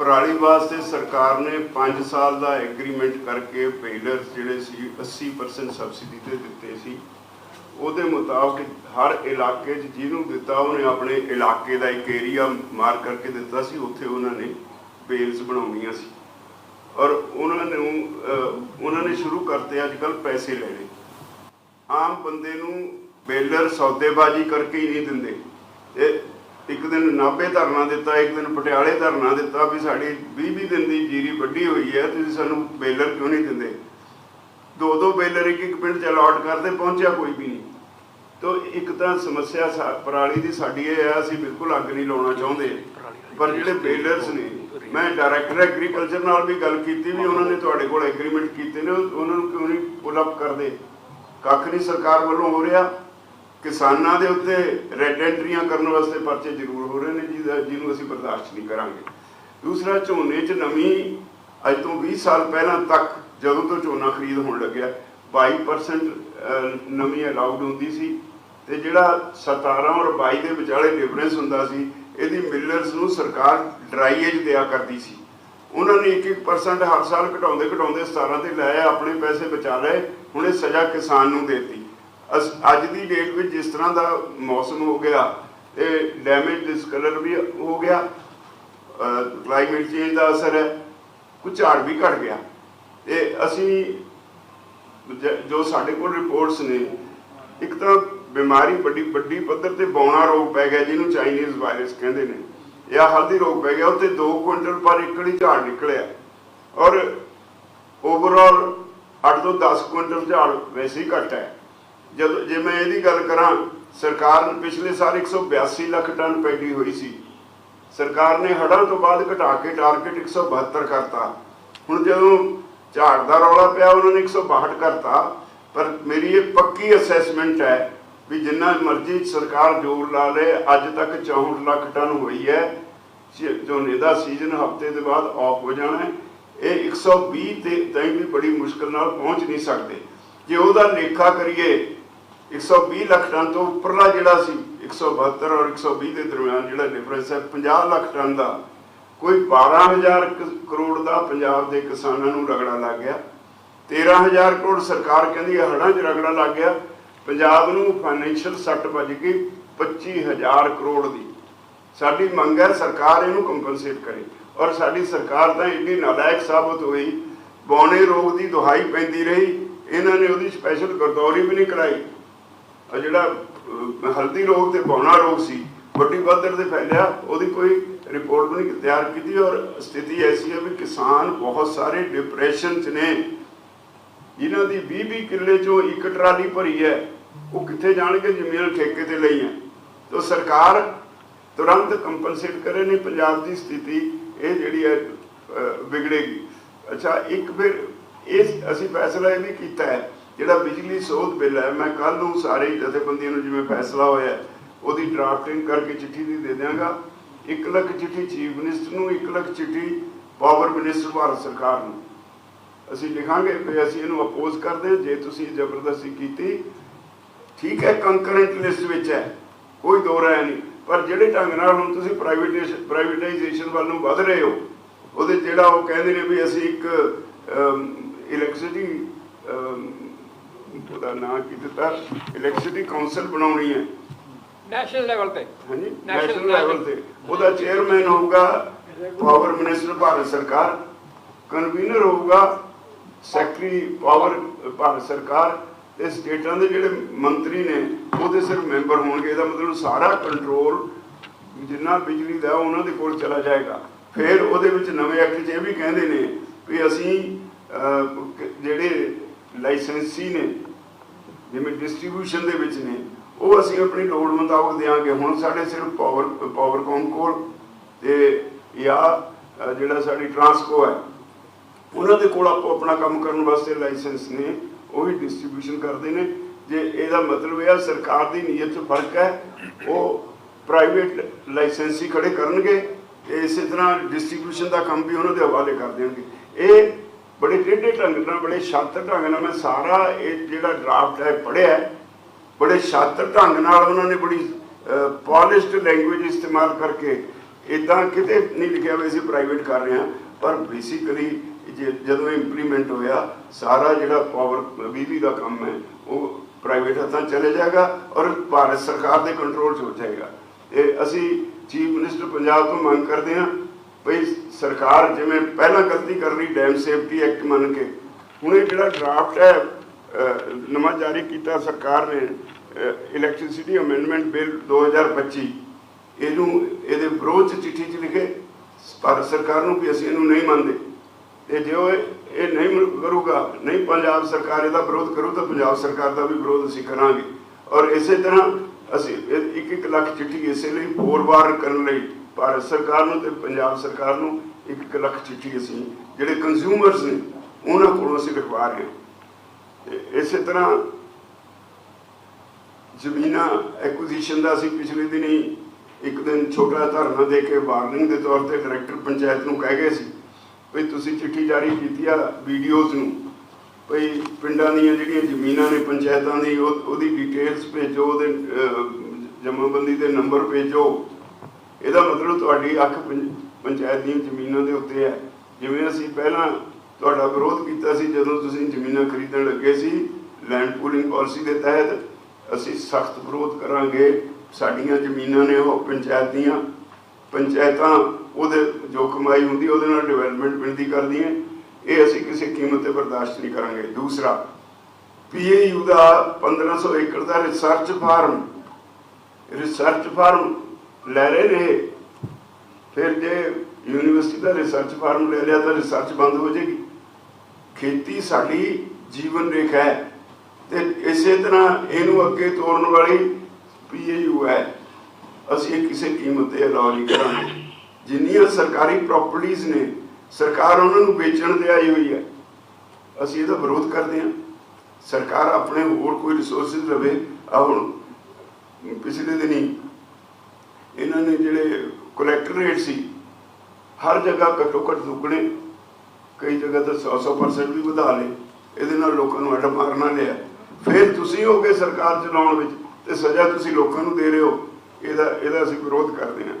ਪਰਾਲੀ ਵਾਸਤੇ ਸਰਕਾਰ ਨੇ 5 ਸਾਲ ਦਾ ਐਗਰੀਮੈਂਟ ਕਰਕੇ ਬੇਲਰਸ ਜਿਹੜੇ ਸੀ 80% ਸਬਸਿਡੀ ਤੇ ਦਿੱਤੇ ਸੀ। ਉਹਦੇ ਮੁਤਾਬਕ ਹਰ ਇਲਾਕੇ 'ਚ ਜਿਹਨੂੰ ਦਿੱਤਾ, ਉਹਨੇ ਆਪਣੇ ਇਲਾਕੇ ਦਾ ਇੱਕ ਏਰੀਆ ਮਾਰ ਕਰਕੇ ਦਿੱਤਾ ਸੀ, ਉੱਥੇ ਉਹਨਾਂ ਨੇ ਬੇਲਸ ਬਣਾਉਣੀਆਂ ਸੀ। ਔਰ ਉਹਨਾਂ ਨੂੰ ਉਹਨਾਂ ਨੇ ਸ਼ੁਰੂ ਕਰਤੇ ਅੱਜ ਕੱਲ ਪੈਸੇ ਲੈਣੇ ਆਮ ਬੰਦੇ ਨੂੰ ਬੇਲਰ ਸੌਦੇਬਾਜ਼ੀ ਕਰਕੇ ਹੀ ਨਹੀਂ ਦਿੰਦੇ। ਇਹ ਇੱਕ ਦਿਨ ਨਾਭੇ ਧਰਨਾ ਦਿੱਤਾ, ਇੱਕ ਦਿਨ ਪਟਿਆਲੇ ਧਰਨਾ ਦਿੱਤਾ ਵੀ ਸਾਡੀ 20 20 ਦਿਨ ਦੀ ਜੀਰੀ ਵੱਡੀ ਹੋਈ ਹੈ, ਤੁਸੀਂ ਸਾਨੂੰ ਬੇਲਰ ਕਿਉਂ ਨਹੀਂ ਦਿੰਦੇ? ਦੋ ਦੋ ਬੇਲਰ ਇੱਕ ਇੱਕ ਪਿੰਡ ਚ ਅਲਾਟ ਕਰਦੇ, ਪਹੁੰਚਿਆ ਕੋਈ ਵੀ ਨਹੀਂ। ਤੋ ਇੱਕ ਤਾਂ ਸਮੱਸਿਆ ਪਰਾਲੀ ਦੀ ਸਾਡੀ ਇਹ ਹੈ ਅਸੀਂ ਬਿਲਕੁਲ ਅੱਗ ਨਹੀਂ ਲਾਉਣਾ ਚਾਹੁੰਦੇ। ਪਰ ਜਿਹੜੇ ਬੇਲਰਸ ਨੇ, ਮੈਂ ਡਾਇਰੈਕਟਰ ਐਗਰੀਕਲਚਰ ਨਾਲ ਵੀ ਗੱਲ ਕੀਤੀ ਵੀ ਉਹਨਾਂ ਨੇ ਤੁਹਾਡੇ ਕੋਲ ਐਗਰੀਮੈਂਟ ਕੀਤੇ ਨੇ, ਉਹਨਾਂ ਨੂੰ ਕਿਉਂ ਨਹੀਂ ਪੁੱਲ ਅਪ ਕਰਦੇ? ਕੱਖ ਨਹੀਂ ਸਰਕਾਰ ਵੱਲੋਂ ਹੋ ਰਿਹਾ। ਕਿਸਾਨਾਂ ਦੇ ਉੱਤੇ ਰੈੱਡ ਐਂਟਰੀਆਂ ਕਰਨ ਵਾਸਤੇ ਪਰਚੇ ਜ਼ਰੂਰ ਹੋ ਰਹੇ ਨੇ ਜਿਹਦਾ ਜਿਹਨੂੰ ਅਸੀਂ ਬਰਦਾਸ਼ਤ ਨਹੀਂ ਕਰਾਂਗੇ। ਦੂਸਰਾ, ਝੋਨੇ 'ਚ ਨਵੀਂ ਅੱਜ ਤੋਂ 20 ਸਾਲ ਪਹਿਲਾਂ ਤੱਕ ਜਦੋਂ ਤੋਂ ਝੋਨਾ ਖਰੀਦ ਹੋਣ ਲੱਗਿਆ 22% ਨਵੀਂ ਅਲਾਉਡ ਹੁੰਦੀ ਸੀ ਤੇ ਜਿਹੜਾ 17 ਔਰ 22 ਦੇ ਵਿਚਾਲੇ ਡਿਫਰੈਂਸ ਹੁੰਦਾ ਸੀ, ਇਹਦੀ ਮਿਲਰਸ ਨੂੰ ਸਰਕਾਰ ਡਰਾਈਏਜ ਦਿਆ ਕਰਦੀ ਸੀ। ਉਹਨਾਂ ਨੇ 1-1% ਹਰ ਸਾਲ ਘਟਾਉਂਦੇ ਘਟਾਉਂਦੇ 17 ਤੇ ਲਾਇਆ ਆਪਣੇ ਪੈਸੇ ਬਚਾ ਲਏ, ਹੁਣ ਇਹ ਸਜ਼ਾ ਕਿਸਾਨ ਨੂੰ ਦੇਤੀ। ਅੱਜ ਦੀ ਡੇਟ ਵਿੱਚ ਜਿਸ ਤਰ੍ਹਾਂ ਦਾ ਮੌਸਮ ਹੋ ਗਿਆ, ਤੇ ਡੈਮੇਜ ਡਿਸਕਲਰ ਵੀ ਹੋ ਗਿਆ ਕਲਾਈਮੇਟ ਚੇਂਜ ਦਾ ਅਸਰ ਹੈ ਕੁਝ ਝਾੜ ਵੀ ਘਟ ਗਿਆ। ਤੇ ਅਸੀਂ ਜੋ ਸਾਡੇ ਕੋਲ ਰਿਪੋਰਟਸ ਨੇ, ਇੱਕ ਤਾਂ ਬਿਮਾਰੀ ਵੱਡੀ ਵੱਡੀ ਪੱਧਰ ਤੇ ਬੌਣਾ ਰੋਗ ਪੈ ਗਿਆ, ਜਿਹਨੂੰ ਚਾਈਨੀਜ਼ ਵਾਇਰਸ ਕਹਿੰਦੇ ਨੇ, ਜਾਂ ਹਲਦੀ ਰੋਗ ਪੈ ਗਿਆ ਉੱਤੇ 2 ਕੁਇੰਟਲ ਪਰ ਏਕੜ ਹੀ ਝਾੜ ਨਿਕਲਿਆ। ਔਰ ਓਵਰਆਲ 8 ਤੋਂ 10 ਕੁਇੰਟਲ ਝਾੜ ਵੈਸੇ ਹੀ ਘੱਟ ਹੈ। ਜਦੋਂ ਜੇ ਮੈਂ ਇਹਦੀ ਗੱਲ ਕਰਾਂ, ਸਰਕਾਰ ਨੇ ਪਿਛਲੇ ਸਾਲ 182 ਲੱਖ ਟਨ ਪੈਡੀ ਹੋਈ ਸੀ। ਸਰਕਾਰ ਨੇ ਹੜ੍ਹਾਂ ਤੋਂ ਬਾਅਦ ਘਟਾ ਕੇ ਟਾਰਗੇਟ 172 ਕਰਤਾ। ਹੁਣ ਜਦੋਂ ਝਾੜ ਦਾ ਰੌਲਾ ਪਿਆ, ਉਹਨਾਂ ਨੇ 162 ਕਰਤਾ। ਪਰ ਮੇਰੀ ਇਹ ਪੱਕੀ ਅਸੈਸਮੈਂਟ ਹੈ ਵੀ ਜਿੰਨਾ ਮਰਜ਼ੀ ਸਰਕਾਰ ਜ਼ੋਰ ਲਾ ਲੇ, ਅੱਜ ਤੱਕ 64 ਲੱਖ ਟਨ ਹੋਈ ਹੈ। ਝ- ਝੋਨੇ ਦਾ ਸੀਜ਼ਨ ਹਫ਼ਤੇ ਦੇ ਬਾਅਦ ਆਫ ਹੋ ਜਾਣਾ ਹੈ, ਇਹ 120 ਤੇ ਤਾਈਂ ਵੀ ਬੜੀ ਮੁਸ਼ਕਲ ਨਾਲ ਪਹੁੰਚ ਨਹੀਂ ਸਕਦੇ। ਜੇ ਉਹਦਾ ਲੇਖਾ ਕਰੀਏ 120 ਲੱਖ ਟਨ ਤੋਂ ਉੱਪਰਲਾ ਜਿਹੜਾ ਸੀ 172 ਔਰ 120 ਦੇ ਦਰਮਿਆਨ ਜਿਹੜਾ ਡਿਫਰੈਂਸ ਹੈ 50 ਲੱਖ ਟਨ ਦਾ। ਕੋਈ 12000 ਕ- ਕਰੋੜ ਦਾ ਪੰਜਾਬ ਦੇ ਕਿਸਾਨਾਂ ਨੂੰ ਰਗੜਾ ਲੱਗ ਗਿਆ। 13000 ਕਰੋੜ ਸਰਕਾਰ ਕਹਿੰਦੀ ਹੈ ਹੜ੍ਹਾਂ 'ਚ ਰਗੜਾ ਲੱਗ ਗਿਆ। ਪੰਜਾਬ ਨੂੰ ਫਾਈਨੈਂਸ਼ੀਅਲ ਸੱਟ ਵੱਜ ਗਈ 25000 ਕਰੋੜ ਦੀ। ਸਾਡੀ ਮੰਗ ਹੈ ਸਰਕਾਰ ਇਹਨੂੰ ਕੰਪਨਸੇਟ ਕਰੇ। ਔਰ ਸਾਡੀ ਸਰਕਾਰ ਤਾਂ ਇੰਨੀ ਨਾਲਾਇਕ ਸਾਬਤ ਹੋਈ, ਬੌਣੇ ਰੋਗ ਦੀ ਦੁਹਾਈ ਪੈਂਦੀ ਰਹੀ। ਇਹਨਾਂ ਨੇ ਉਹਦੀ ਸਪੈਸ਼ਲ ਗਰਦੌਰੀ ਵੀ ਨਹੀਂ ਕਰਾਈ। ਆ ਜਿਹੜਾ ਹਲਦੀ ਰੋਗ ਤੇ ਬੌਣਾ ਰੋਗ ਸੀ, ਵੱਡੀ ਪੱਧਰ ਤੇ ਫੈਲਿਆ, ਉਹਦੀ ਕੋਈ ਰਿਪੋਰਟ ਵੀ ਨਹੀਂ ਤਿਆਰ ਕੀਤੀ ਔਰ ਸਥਿਤੀ ਐਸੀ ਹੈ ਵੀ ਕਿਸਾਨ ਬਹੁਤ ਸਾਰੇ ਡਿਪਰੈਸ਼ਨ 'ਚ ਨੇ। ਜਿਨ੍ਹਾਂ ਦੀ 20-20 ਕਿੱਲੇ ਚੋਂ ਇੱਕ ਟਰਾਲੀ ਭਰੀ ਹੈ, ਉਹ ਕਿੱਥੇ ਜਾਣਗੇ ਜ਼ਮੀਨ ਠੇਕੇ ਤੇ ਲਈ ਹੈ? ਤਾਂ ਸਰਕਾਰ ਤੁਰੰਤ ਕੰਪਨਸੇਟ ਕਰੇ, ਨਹੀਂ ਪੰਜਾਬ ਦੀ ਸਥਿਤੀ ਇਹ ਜਿਹੜੀ ਹੈ ਵਿਗੜੇਗੀ। ਅੱਛਾ, ਇੱਕ ਫਿਰ ਇਹ ਅਸੀਂ ਫੈਸਲਾ ਇਹ ਵੀ ਕੀਤਾ ਹੈ ਜਿਹੜਾ ਬਿਜਲੀ ਸੋਧ ਬਿੱਲ ਹੈ, ਮੈਂ ਕੱਲ ਨੂੰ ਸਾਰੇ ਜਥੇਬੰਦੀਆਂ ਨੂੰ ਜਿਵੇਂ ਫੈਸਲਾ ਹੋਇਆ, ਉਹਦੀ ਡਰਾਫਟਿੰਗ ਕਰਕੇ ਚਿੱਠੀ ਦੀ ਦੇ ਦਿਆਂਗਾ। 1 ਲੱਖ ਚਿੱਠੀ ਚੀਫ ਮਿਨਿਸਟਰ ਨੂੰ 1 ਲੱਖ ਚਿੱਠੀ ਪਾਵਰ ਮਿਨਿਸਟਰ ਭਾਰਤ ਸਰਕਾਰ ਨੂੰ। ਅਸੀਂ ਲਿਖਾਂਗੇ ਕਿ ਅਸੀਂ ਇਹਨੂੰ ਅਪੋਜ਼ ਕਰਦੇ ਹਾਂ, ਜੇ ਤੁਸੀਂ ਜ਼ਬਰਦਸਤੀ ਕੀਤੀ, ਠੀਕ ਹੈ ਕੰਕਰੈਂਟ ਲਿਸਟ ਵਿੱਚ ਹੈ, ਕੋਈ ਦੋ ਰਾय ਨਹੀਂ। ਪਰ ਜਿਹੜੇ ਢੰਗ ਨਾਲ ਹੁਣ ਤੁਸੀਂ ਪ੍ਰਾਈਵੇਟਾਈਜੇਸ਼ਨ ਪ੍ਰਾਈਵੇਟਾਈਜੇਸ਼ਨ ਵੱਲ ਨੂੰ ਵਧ ਰਹੇ ਹੋ, ਉਹਦੇ ਜਿਹੜਾ ਉਹ ਕਹਿੰਦੇ ਨੇ ਵੀ ਅਸੀਂ ਇੱਕ ਇਲੈਕਟ੍ਰਿਸਿਟੀ ਉਹਦਾ ਨਾਂ ਕੀ ਦਿੱਤਾ? ਇਲੈਕਟ੍ਰਿਸਿਟੀ ਕਾਉਂਸਲ ਬਣਾਉਣੀ ਹੈ। ਨੈਸ਼ਨਲ ਲੈਵਲ ਤੇ। ਹਾਂਜੀ ਨੈਸ਼ਨਲ ਲੈਵਲ ਤੇ। ਉਹਦਾ ਚੇਅਰਮੈਨ ਹੋਊਗਾ ਪਾਵਰ ਮਿਨਿਸਟਰ ਭਾਰਤ ਸਰਕਾਰ ਕਨਵੀਨਰ ਹੋਊਗਾ ਸੈਕਟਰੀ ਪਾਵਰ ਭਾਰਤ ਸਰਕਾਰ ਤੇ ਸਟੇਟਾਂ ਦੇ ਜਿਹੜੇ ਮੰਤਰੀ ਨੇ ਉਹਦੇ ਸਿਰਫ ਮੈਂਬਰ ਹੋਣਗੇ। ਇਹਦਾ ਮਤਲਬ ਸਾਰਾ ਕੰਟਰੋਲ ਜਿੰਨਾ ਬਿਜਲੀ ਦਾ ਉਹਨਾਂ ਦੇ ਕੋਲ ਚਲਾ ਜਾਏਗਾ। ਫਿਰ ਉਹਦੇ ਵਿੱਚ ਨਵੇਂ ਐਕਟ 'ਚ ਇਹ ਵੀ ਕਹਿੰਦੇ ਨੇ ਵੀ ਅਸੀਂ ਜਿਹੜੇ ਲਾਇਸੈਂਸੀ ਨੇ, ਜਿਵੇਂ ਡਿਸਟ੍ਰੀਬਿਊਸ਼ਨ ਦੇ ਵਿੱਚ ਨੇ, ਉਹ ਅਸੀਂ ਆਪਣੀ ਲੋੜ ਮੁਤਾਬਕ ਦੇਾਂਗੇ ਹੁਣ ਸਾਡੇ ਸਿਰਫ ਪਾਵਰ ਪਾਵਰਕੌਮ ਕੋਲ ਤੇ ਜਾਂ ਜਿਹੜਾ ਸਾਡੀ ਟਰਾਂਸਕੋ ਹੈ, ਉਹਨਾਂ ਦੇ ਕੋਲ ਆਪੋ ਆਪਣਾ ਕੰਮ ਕਰਨ ਵਾਸਤੇ ਲਾਇਸੈਂਸ ਨੇ, ਉਹ ਵੀ ਡਿਸਟ੍ਰੀਬਿਊਸ਼ਨ ਕਰਦੇ ਨੇ। ਜੇ ਇਹਦਾ ਮਤਲਬ ਇਹ ਆ, ਸਰਕਾਰ ਦੀ ਨੀਅਤ 'ਚ ਫ਼ਰਕ ਹੈ, ਉਹ ਪ੍ਰਾਈਵੇਟ ਲਾਇਸੈਂਸੀ ਖੜੇ ਕਰਨਗੇ ਤੇ ਇਸੇ ਤਰ੍ਹਾਂ ਡਿਸਟ੍ਰੀਬਿਊਸ਼ਨ ਦਾ ਕੰਮ ਵੀ ਉਹਨਾਂ ਦੇ ਹਵਾਲੇ ਕਰ ਦੇਣਗੇ ਇਹ ਬੜੇ ਟੇਢੇ ਢੰਗ ਨਾਲ, ਬੜੇ ਸ਼ਾਤਰ ਢੰਗ ਨਾਲ ਮੈਂ ਸਾਰਾ ਇਹ ਜਿਹੜਾ ਡਰਾਫਟ ਹੈ, ਪੜ੍ਹਿਆ ਬੜੇ ਸ਼ਾਤਰ ਢੰਗ ਨਾਲ ਉਹਨਾਂ ਨੇ ਬੜੀ ਪਾਲਿਸ਼ਡ ਲੈਂਗੁਏਜ ਇਸਤੇਮਾਲ ਕਰਕੇ ਇਦਾਂ ਕਿਤੇ ਨਹੀਂ ਲਿਖਿਆ ਹੋਇਆ ਸੀ ਪ੍ਰਾਈਵੇਟ ਕਰ ਰਹੇ ਹਾਂ, ਪਰ ਬੇਸਿਕਲੀ ਜਦੋਂ ਇੰਪਲੀਮੈਂਟ ਹੋਇਆ, ਸਾਰਾ ਜਿਹੜਾ ਪਾਵਰ ਬਿਜਲੀ ਦਾ ਕੰਮ ਹੈ, ਉਹ ਪ੍ਰਾਈਵੇਟ ਹੱਥਾਂ 'ਚ ਚਲੇ ਜਾਏਗਾ ਔਰ ਭਾਰਤ ਸਰਕਾਰ ਦੇ ਕੰਟਰੋਲ 'ਚ ਹੋ ਜਾਏਗਾ। ਇਹ ਅਸੀਂ ਚੀਫ ਮਿਨਿਸਟਰ ਪੰਜਾਬ ਤੋਂ ਮੰਗ ਕਰਦੇ ਹਾਂ ਭਈ ਸਰਕਾਰ ਜਿਵੇਂ ਪਹਿਲਾਂ ਗਲਤੀ ਕਰ ਲਈ ਡੈਮ ਸੇਫਟੀ ਐਕਟ ਮੰਨ ਕੇ, ਹੁਣ ਇਹ ਜਿਹੜਾ ਡਰਾਫਟ ਹੈ ਨਵਾਂ ਜਾਰੀ ਕੀਤਾ ਸਰਕਾਰ ਨੇ ਇਲੈਕਟ੍ਰਿਸਿਟੀ ਅਮੈਂਡਮੈਂਟ ਬਿੱਲ 2025 ਇਹਨੂੰ, ਇਹਦੇ ਵਿਰੋਧ ਚ ਚਿੱਠੀ ਚ ਲਿਖੇ, ਭਾਰਤ ਸਰਕਾਰ ਨੂੰ ਵੀ ਅਸੀਂ ਇਹਨੂੰ ਨਹੀਂ ਮੰਨਦੇ। ਤੇ ਜੇ ਉਹ ਇਹ ਨਹੀਂ ਕਰੂਗਾ, ਨਹੀਂ ਪੰਜਾਬ ਸਰਕਾਰ ਇਹਦਾ ਵਿਰੋਧ ਕਰੂ ਤਾਂ ਪੰਜਾਬ ਸਰਕਾਰ ਦਾ ਵੀ ਵਿਰੋਧ ਅਸੀਂ ਕਰਾਂਗੇ। ਔਰ ਇਸੇ ਤਰ੍ਹਾਂ ਅਸੀਂ, ਇਹ ਇੱਕ ਇੱਕ ਲੱਖ ਚਿੱਠੀ ਇਸੇ ਲਈ ਫੋਰਵਾਰਡ ਕਰਨ ਲਈ ਭਾਰਤ ਸਰਕਾਰ ਨੂੰ ਤੇ ਪੰਜਾਬ ਸਰਕਾਰ ਨੂੰ ਇੱਕ ਇੱਕ ਲੱਖ ਚਿੱਠੀ ਅਸੀਂ ਜਿਹੜੇ ਕੰਜ਼ਿਊਮਰਸ ਨੇ ਉਹਨਾਂ ਕੋਲੋਂ ਅਸੀਂ ਲਿਖਵਾ ਰਹੇ ਹਾਂ। ਤੇ ਇਸੇ ਤਰ੍ਹਾਂ ਜ਼ਮੀਨਾਂ ਐਕੁਜੀਸ਼ਨ ਦਾ ਅਸੀਂ ਪਿਛਲੇ ਦਿਨੀ ਇੱਕ ਦਿਨ ਛੋਟਾ ਧਰਨਾ ਦੇ ਕੇ ਵਾਰਨਿੰਗ ਦੇ ਤੌਰ ਤੇ ਡਾਇਰੈਕਟਰ ਪੰਚਾਇਤ ਨੂੰ ਕਹਿ ਗਏ ਸੀ ਵੀ ਤੁਸੀਂ ਚਿੱਠੀ ਜਾਰੀ ਕੀਤੀ ਆ ਵੀਡੀਓਜ਼ ਨੂੰ। ਵੀ ਪਿੰਡਾਂ ਦੀਆਂ ਜਿਹੜੀਆਂ ਜ਼ਮੀਨਾਂ ਨੇ ਪੰਚਾਇਤਾਂ ਦੀ ਉਹ- ਉਹਦੀ ਡਿਟੇਲਸ ਭੇਜੋ ਉਹਦੇ ਅਹ, ਜਮ੍ਹਾਂਬੰਦੀ ਦੇ ਨੰਬਰ ਭੇਜੋ। ਇਹਦਾ ਮਤਲਬ ਤੁਹਾਡੀ ਅੱਖ ਪੰਚਾਇਤ ਦੀਆਂ ਜ਼ਮੀਨਾਂ ਦੇ ਉੱਤੇ ਹੈ। ਜਿਵੇਂ ਅਸੀਂ ਪਹਿਲਾਂ ਤੁਹਾਡਾ ਵਿਰੋਧ ਕੀਤਾ ਸੀ, ਜਦੋਂ ਤੁਸੀਂ ਜ਼ਮੀਨਾਂ ਖਰੀਦਣ ਲੱਗੇ ਸੀ ਲੈਂਡ ਪੂਲਿੰਗ ਪਾਲਿਸੀ ਦੇ ਤਹਿਤ, ਅਸੀਂ ਸਖਤ ਵਿਰੋਧ ਕਰਾਂਗੇ। ਸਾਡੀਆਂ ਜ਼ਮੀਨਾਂ ਨੇ ਉਹ ਪੰਚਾਇਤ ਦੀਆਂ। ਪੰਚਾਇਤਾਂ ਉਹਦੇ ਜੋ ਕਮਾਈ ਹੁੰਦੀ, ਉਹਦੇ ਨਾਲ ਡਿਵੈਲਪਮੈਂਟ ਮਿਲਦੀ ਕਰਦੀਆਂ। ਇਹ ਅਸੀਂ ਕਿਸੇ ਕੀਮਤ ਤੇ ਬਰਦਾਸ਼ਤ ਨਹੀਂ ਕਰਾਂਗੇ। ਦੂਸਰਾ ਪੀਏਯੂ ਦਾ 1500 ਏਕੜ ਦਾ ਰਿਸਰਚ ਫਾਰਮ ਰਿਸਰਚ ਫਾਰਮ ਲੈ ਰਹੇ ਨੇ। ਫਿਰ ਜੇ ਯੂਨੀਵਰਸਿਟੀ ਦਾ ਰਿਸਰਚ ਫਾਰਮ ਲੈ ਲਿਆ ਤਾਂ ਰਿਸਰਚ ਬੰਦ ਹੋ ਜਾਏਗੀ। ਖੇਤੀ ਸਾਡੀ ਜੀਵਨ ਰੇਖਾ ਹੈ ਤੇ ਇਸੇ ਤਰ੍ਹਾਂ ਇਹਨੂੰ ਅੱਗੇ ਤੋਰਨ ਵਾਲੀ ਪੀਏਯੂ ਹੈ। ਅਸੀਂ ਇਹ ਕਿਸੇ ਕੀਮਤ ਤੇ ਅਲਾਉ ਨਹੀਂ ਕਰਾਂਗੇ। ਜਿੰਨੀਆਂ ਸਰਕਾਰੀ ਪ੍ਰਾਪਰਟੀਆਂ ਨੇ, ਸਰਕਾਰ ਉਹਨਾਂ ਨੂੰ ਵੇਚਣ ਤੇ ਆਈ ਹੋਈ ਹੈ। ਅਸੀਂ ਇਹਦਾ ਵਿਰੋਧ ਕਰਦੇ ਹਾਂ। ਸਰਕਾਰ ਆਪਣੇ ਹੋਰ ਕੋਈ ਰਿਸੋਰਸਸ ਲਵੇ ਆ ਹੁਣ ਪਿਛਲੇ ਦਿਨੀ ਇਹਨਾਂ ਨੇ ਜਿਹੜੇ ਕਲੈਕਟਰ ਰੇਟ ਸੀ, ਹਰ ਜਗ੍ਹਾ ਘੱਟੋ ਘੱਟ ਦੁੱਗਣੇ ਕਈ ਜਗ੍ਹਾ ਤਾਂ 100-100% ਵੀ ਵਧਾ ਲਏ, ਇਹਦੇ ਨਾਲ ਲੋਕਾਂ ਨੂੰ ਅੱਡ ਮਾਰਨਾ ਲਿਆ। ਫਿਰ ਤੁਸੀਂ ਹੋ ਹੋਗੇ ਸਰਕਾਰ ਚਲਾਉਣ ਵਿੱਚ, ਤੇ ਸਜ਼ਾ ਤੁਸੀਂ ਲੋਕਾਂ ਨੂੰ ਦੇ ਰਹੇ ਹੋ, ਇਹਦਾ ਇਹਦਾ ਅਸੀਂ ਵਿਰੋਧ ਕਰਦੇ ਹਾਂ।